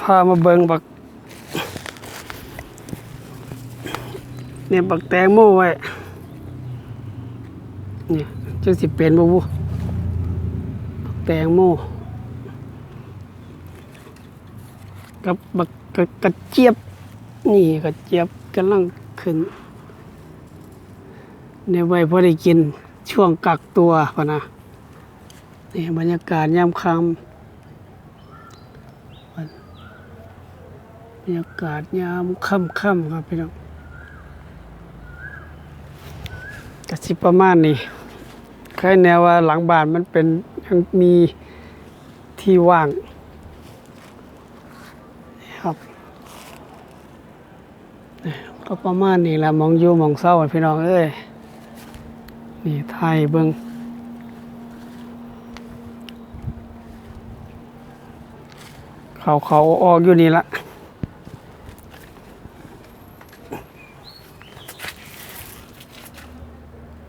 พามาเบิงบัก เนี่ยบักแตงโมไว้เนี่ยจังสิเป็นบ่บุบักแตงโมกับบักกระกระเจี๊ยบ นี่กระเจี๊ยบกำลังขึ้นในไว้พอได้กินช่วงกักตัวพะนะนี่บรรยากาศยามค่ำ บรรยากาศยามค่ำค่ำๆครับพี่น้องกสิประมาณนี้ใครแนวว่าหลังบ้านมันเป็นยังมีที่ว่างนี่ครับก็ประมาณนี้แหละมองอยู่มองเศร้าอะพี่น้องเอ้ยนี่ไทยเบิ้งเขาเขาออกอยู่นี่ละ